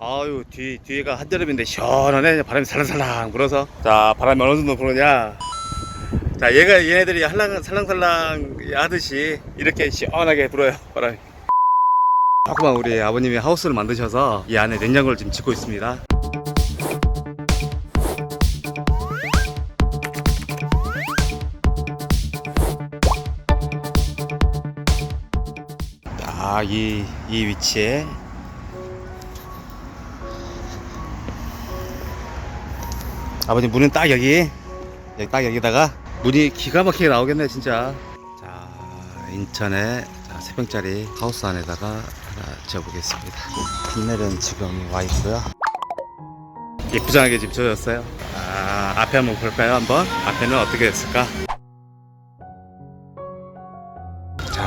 아유 뒤 뒤에가 한여름인데 시원하네. 바람이 살랑살랑 불어서. 자 바람이 어느 정도 부느냐? 자 얘가 얘네들이 할랑 살랑살랑 하듯이 이렇게 시원하게 불어요 바람이. 조그만 우리 아버님이 하우스를 만드셔서 이 안에 냉장고를 지금 짓고 있습니다. 아이 이 위치에 아버님 문은 딱 여기. 여기 딱 여기다가. 문이 기가 막히게 나오겠네 진짜. 자 인천에 자, 세 평짜리 하우스 안에다가 하나 지어보겠습니다. 판넬은 지금 와 있고요. 예쁘장하게 지금 지어졌어요. 아 앞에 한번 볼까요 한번? 앞에는 어떻게 됐을까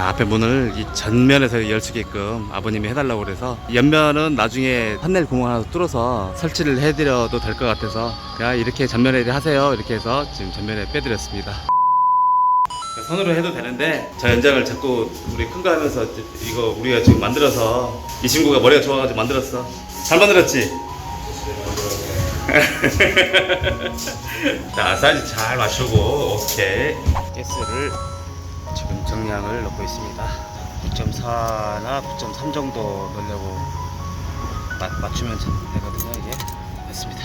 자 앞에 문을 이 전면에서 열 수 있게끔 아버님이 해달라고 그래서 옆면은 나중에 판넬 구멍 하나 뚫어서 설치를 해드려도 될 것 같아서 그냥 이렇게 전면에 하세요. 이렇게 해서 지금 전면에 빼드렸습니다. 손으로 해도 되는데 저 연장을 자꾸 우리 큰 거 하면서 이거 우리가 지금 만들어서 이 친구가 머리가 좋아가지고 만들었어. 잘 만들었지? 자 사이즈 잘 맞추고 오케이. 가스를 지금 정량을 넣고 있습니다. 9.4나 9.3 정도 넣으려고 마, 맞추면 되거든요 이게. 됐습니다.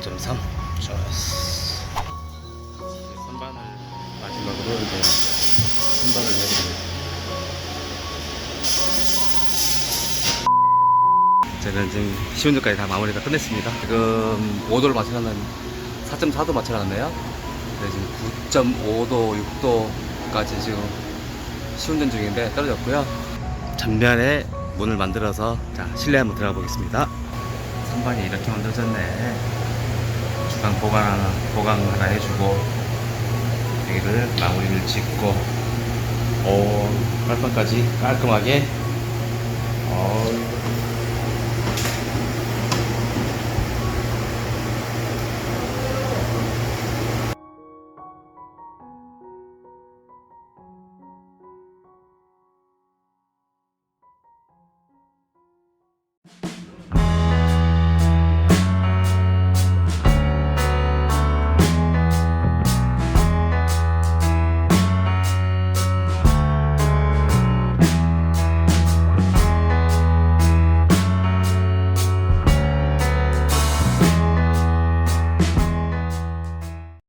9.3 좋았어. 선반을 마지막으로 이제 선반을 해드립니다 저는 지금 시운전까지 다 마무리가 끝냈습니다. 지금 5도를 맞춰놨는 4.4도 맞춰놨네요. 네, 지금 9.5도, 6도 까지 지금 시운전 중인데 떨어졌고요. 전면에 문을 만들어서 자 실내 한번 들어가 보겠습니다. 선반이 이렇게 만들어졌네. 주방 보강 하나, 보강 하나 해주고 여기를 마무리를 짓고 오 깔판까지 깔끔하게 어